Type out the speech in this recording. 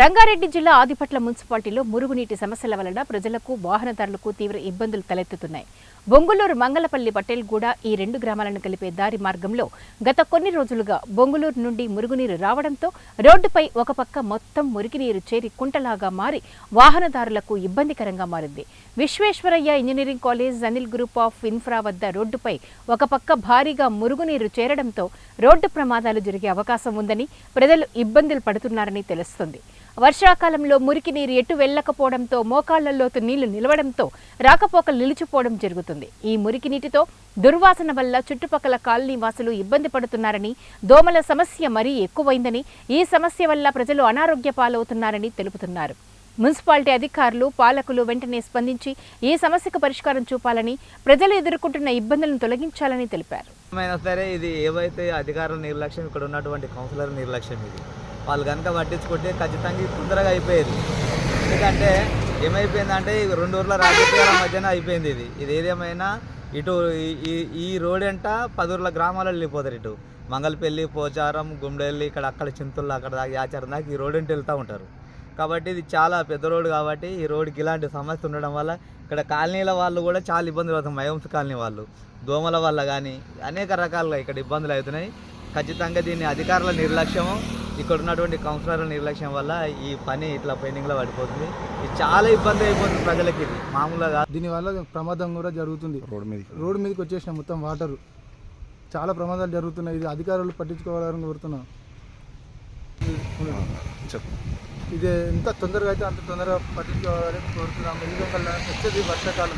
రంగారెడ్డి జిల్లా ఆదిపట్ల మున్సిపాలిటీలో మురుగునీటి సమస్యల వలన ప్రజలకు వాహనదారులకు తీవ్ర ఇబ్బందులు తలెత్తుతున్నాయి. బొంగులూరు మంగళపల్లి పటేల్గూడ ఈ రెండు గ్రామాలను కలిపే దారి మార్గంలో గత కొన్ని రోజులుగా బొంగులూరు నుండి మురుగునీరు రావడంతో రోడ్డుపై ఒక పక్క మొత్తం మురికినీరు చేరి కుంటలాగా మారి వాహనదారులకు ఇబ్బందికరంగా మారింది. Visvesvaraya engineering college Anil group of infra వద్ద రోడ్డుపై ఒక పక్క భారీగా మురుగునీరు చేరడంతో రోడ్డు ప్రమాదాలు జరిగే అవకాశం ఉందని ప్రజలు ఇబ్బందులు పడుతున్నారని తెలుస్తుంది. వర్షాకాలంలో మురికి నీరు ఎటు వెళ్ళకపోవడంతో మోకాళ్ళలోతు నీళ్ళు నిలవడంతో రాకపోకలు నిలిచిపోవడం జరుగుతుంది. ఈ మురికి నీటితో దుర్వాసన వల్ల చుట్టుపక్కల కాలనీ వాసులు ఇబ్బంది పడుతున్నారని దోమల సమస్య మరీ ఎక్కువైందని ఈ సమస్య వల్ల ప్రజలు అనారోగ్య పాలవుతున్నారని తెలుపుతున్నారు. మున్సిపాలిటీ అధికారులు పాలకులు వెంటనే స్పందించి ఈ సమస్యకు పరిష్కారం చూపాలని ప్రజలు ఎదుర్కొంటున్న ఇబ్బందులను తొలగించాలని తెలిపారు. సరే ఇది ఏవైతే అధికారుల నిర్లక్ష్యం ఇక్కడ ఉన్నటువంటి కౌన్సిలర్ నిర్లక్ష్యం ఇది. వాళ్ళు కనుక పట్టించుకుంటే ఖచ్చితంగా తొందరగా అయిపోయేది. ఎందుకంటే ఏమైపోయిందంటే ఈ రెండు ఊర్ల రాజకీయాల మధ్యన అయిపోయింది ఇది. ఇది ఏదేమైనా ఇటు ఈ- ఈ రోడ్ అంట పదూర్ల గ్రామాలలో వెళ్ళిపోతారు ఇటు. మంగళపల్లి పోచారం గుండెల్లి ఇక్కడ అక్కడ చింతుల్లో అక్కడ దాకా యాచారం దాకా ఈ రోడ్ అంటే వెళ్తూ ఉంటారు. కాబట్టి ఇది చాలా పెద్ద రోడ్ కాబట్టి ఈ రోడ్కి ఇలాంటి సమస్య ఉండడం వల్ల ఇక్కడ కాలనీల వాళ్ళు కూడా చాలా ఇబ్బందులు అవుతాయి మయంస్ కాలనీ వాళ్ళు దోమల వల్ల కానీ అనేక రకాలుగా ఇక్కడ ఇబ్బందులు అవుతున్నాయి. ఖచ్చితంగా దీన్ని అధికారుల నిర్లక్ష్యము. ఇక్కడ ఉన్నటువంటి కౌన్సిలర్ల నిర్లక్ష్యం వల్ల ఈ పని ఇట్లా పెండింగ్లో పడిపోతుంది. ఇది చాలా ఇబ్బంది అయిపోతుంది ప్రజలకి ఇది. మామూలుగా. దీనివల్ల ప్రమాదం కూడా జరుగుతుంది. రోడ్డు మీద రోడ్డు మీదకి వచ్చేసిన మొత్తం వాటర్. చాలా ప్రమాదాలు జరుగుతున్నాయి. ఇది అధికారులు పట్టించుకోవాలని కోరుతున్నాం. చెప్పు. ఇది ఎంత తొందరగా అయితే అంత తొందరగా పట్టించుకోవాలని కోరుతున్నాం. ఎందుకంటే వచ్చేది వర్షాకాలం.